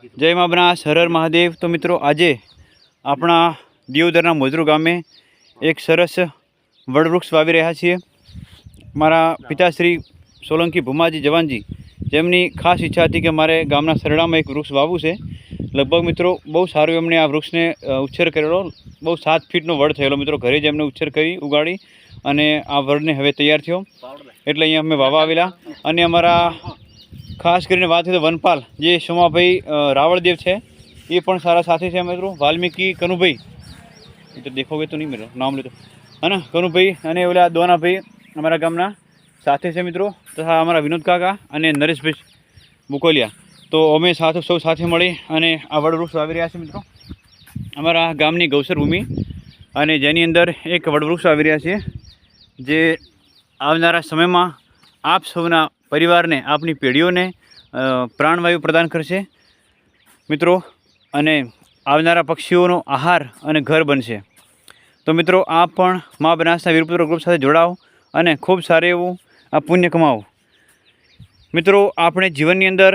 જય મા બનાસ, હર હર મહાદેવ. તો મિત્રો, આજે આપણા દિયોદરના મોજરૂ ગામે એક સરસ વડવૃક્ષ વાવી રહ્યા છીએ. મારા પિતાશ્રી સોલંકી ભૂમાજી જવાનજી, જેમની ખાસ ઈચ્છા હતી કે મારે ગામના સરડામાં એક વૃક્ષ વાવવું છે. લગભગ મિત્રો, બહુ સારું એમણે આ વૃક્ષને ઉછેર કરેલો. બહુ સાત ફીટનો વડ થયેલો મિત્રો, ઘરે જ એમને ઉછેર કરી, ઉગાડી અને આ વડને હવે તૈયાર થયો. એટલે અહીંયા અમે વાવા આવેલા. અને અમારા ખાસ કરીને વાત કરીએ તો વનપાલ, જે સોમાભાઈ રાવળદેવ છે, એ પણ સારા સાથી છે મિત્રો. વાલ્મીકી કનુભાઈ. તો દેખોગે તો નહીં મિત્રો નામ લેતો હા કનુભાઈ અને ઓલા દોનાભાઈ અમારા ગામના સાથે છે મિત્રો. તથા અમારા વિનોદ કાકા અને નરેશભાઈ મુકોલિયા. તો અમે સાથે સૌ સાથે મળી અને આ વડવૃક્ષ વાવી રહ્યા છે મિત્રો. અમારા ગામની ગૌસર ભૂમિ અને જેની અંદર એક વડવૃક્ષ વાવી રહ્યા છે જે આવનારા સમયમાં આપ સૌના પરિવારને, આપની પેઢીઓને પ્રાણવાયુ પ્રદાન કરશે. મિત્રો, અને આવનારા પક્ષીઓનો આહાર અને ઘર બનશે. તો મિત્રો, આપ પણ મા બનાસના વીરપુત્ર ગ્રુપ સાથે જોડાઓ અને ખૂબ સારું એવું આ પુણ્ય કમાવો. મિત્રો, આપણે જીવનની અંદર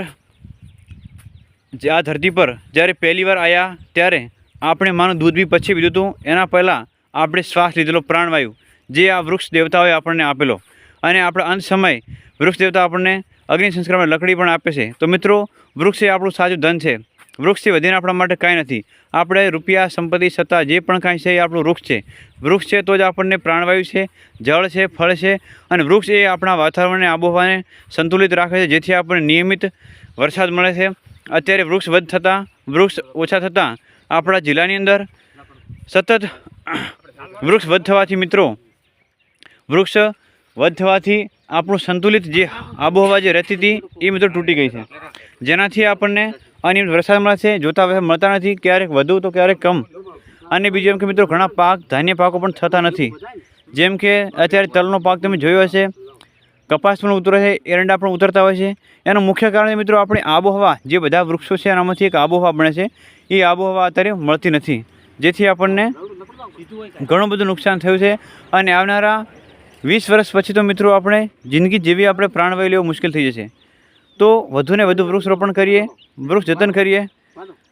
જે આ ધરતી પર જ્યારે પહેલીવાર આવ્યા ત્યારે આપણે માનું દૂધ બી પછી પીધું હતું. એના પહેલાં આપણે શ્વાસ લીધેલો પ્રાણવાયુ, જે આ વૃક્ષ દેવતાઓએ આપણને આપેલો. અને આપણા અંત સમય વૃક્ષ દેવતા આપણને અગ્નિ સંસ્કારમાં લકડી પણ આપે છે. તો મિત્રો, વૃક્ષ એ આપણું સાચું ધન છે. વૃક્ષથી વધીને આપણા માટે કાંઈ નથી. આપણે રૂપિયા, સંપત્તિ, સત્તા જે પણ કાંઈ છે એ આપણું વૃક્ષ છે. વૃક્ષ છે તો જ આપણને પ્રાણવાયુ છે, જળ છે, ફળ છે અને વૃક્ષ એ આપણા વાતાવરણને, આબોહવાને સંતુલિત રાખે છે, જેથી આપણને નિયમિત વરસાદ મળે છે. અત્યારે વૃક્ષ વધ થતાં, વૃક્ષ ઓછા થતાં આપણા જિલ્લાની અંદર સતત વૃક્ષ વધ થવાથી મિત્રો, વૃક્ષ વધ થવાથી આપણું સંતુલિત જે આબોહવા જે રહેતી હતી, એ મિત્રો તૂટી ગઈ છે. જેનાથી આપણને અનિયમિત વરસાદ મળે છે, જોતા મળતા નથી, ક્યારેક વધુ તો ક્યારેક કમ. અને બીજું એમ કે મિત્રો, ઘણા પાક, ધાન્ય પાકો પણ થતા નથી. જેમ કે અત્યારે તલનો પાક તમે જોયો હશે, કપાસ પણ ઉતરે છે, એરંડા પણ ઉતરતા હોય છે. એનું મુખ્ય કારણ મિત્રો, આપણી આબોહવા, જે બધા વૃક્ષો છે, એનામાંથી એક આબોહવા બને છે. એ આબોહવા અત્યારે મળતી નથી. જેથી આપણને ઘણું બધું નુકસાન થયું છે. અને આવનારા વીસ વર્ષ પછી તો મિત્રો આપણે જિંદગી જેવી આપણે પ્રાણવાયુ લેવું મુશ્કેલ થઈ જશે. તો વધુને વધુ વૃક્ષરોપણ કરીએ, વૃક્ષ જતન કરીએ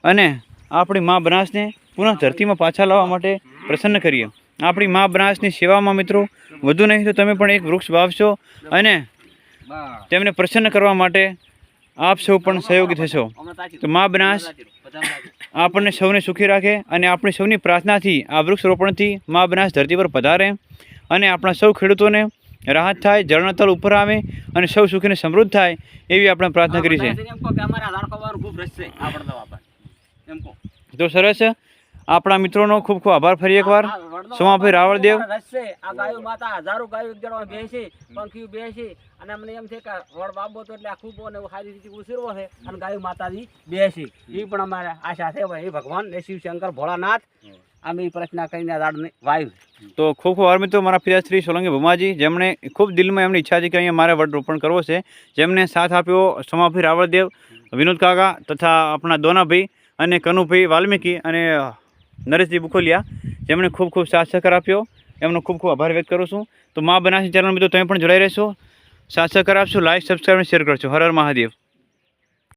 અને આપણી મા બનાસને પુનઃ ધરતીમાં પાછા લાવવા માટે પ્રસન્ન કરીએ. આપણી મા બનાસની સેવામાં મિત્રો વધુ નહીં તો તમે પણ એક વૃક્ષ વાવશો અને તેમને પ્રસન્ન કરવા માટે આપ સૌ પણ સહયોગી થશો. તો મા બનાસ આપણને સૌને સુખી રાખે અને આપણી સૌની પ્રાર્થનાથી આ વૃક્ષરોપણથી મા બનાસ ધરતી પર પધારે. અને આપણા સૌ ખેડૂતોને રાહત થાય જળના ઉપર આવે અને સૌ સુખીને સમૃદ્ધ થાય એવી આપણે પ્રાર્થના કરી છે. તો સરસ આપણા મિત્રોનો ખૂબ ખૂબ આભાર ફરી એકવાર. સોમાભાઈ રાવળદેવ આ ગાયો માતા હજારો ગાયો એક જણા બેસી પંખીઓ બેસી અને અમને એમ છે કે વડ બાબો તો એટલે આખું સારી રીતે ઉછેરવો છે અને ગાયો માતાજી બેસી એ પણ અમારે આશા છે. ભાઈ ભગવાન શિવશંકર શિવ શંકર ભોળાનાથ. અમે એ પ્રશ્ન કરીને રાડને વાયુ. તો ખૂબ ખૂબ આભાર મિત્રો, મારા પિતાશ્રી સોલંકી ભુમાજી, જેમણે ખૂબ દિલમાં એમની ઈચ્છા છે કે અહીંયા મારે વડ રોપણ કરવો છે. જેમને સાથ આપ્યો સોમાભાઈ રાવળદેવ, વિનોદ કાકા તથા આપણા દોનાભાઈ અને કનુભાઈ વાલ્મીકી અને નરેશજી બુખોલિયા જેમણે ખૂબ ખૂબ સાથ સહકાર આપ્યો. એમનો ખૂબ ખૂબ આભાર વ્યક્ત કરું છું. તો મા બનાસી ચેનલ મિત્રો, તમે પણ જોડાઈ રહેશો. સાથ સહકાર આપશો લાઇક સબસ્ક્રાઈબ અને શેર કરશો. હર હર મહાદેવ.